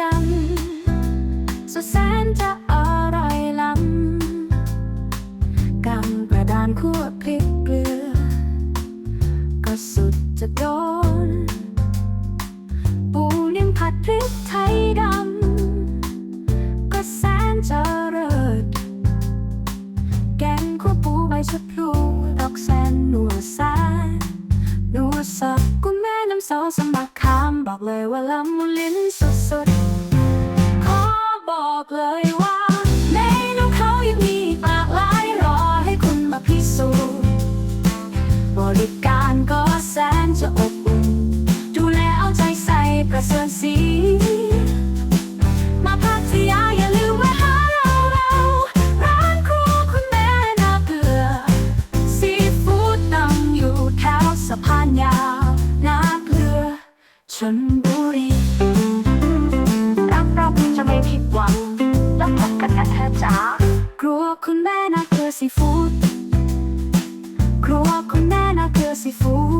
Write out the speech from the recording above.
ดำสุดแสนจะอร่อยล้ำกำกระดานคั่วพริกเกลือ ก็สุดจะโดน ปูนิ่มผัดพริกไทยดำ ก็แสนจะเลิศแกงคั่วปูใบชะพลูตอกแซนนัวแซนนัวสับกุ้งแม่น้ำซอสมัก บอกเลยว่าละมุนลิ้นสุดๆ ขอบอกเลยว่าเมนูเขายังมีอีกหลากหลายรอให้คุณมาพิสูจน์บริการก็แสนจะอบอุ่น ดูแลเอาใจใส่ประเสริฐสี นบุรีรับรองจะไม่ผิดหวังแล้วพบกันนะเธอจ๋าครัวคุณแม่นาเกลือซีฟู้ดครัวคุณแม่นาเกลือซีฟู้ด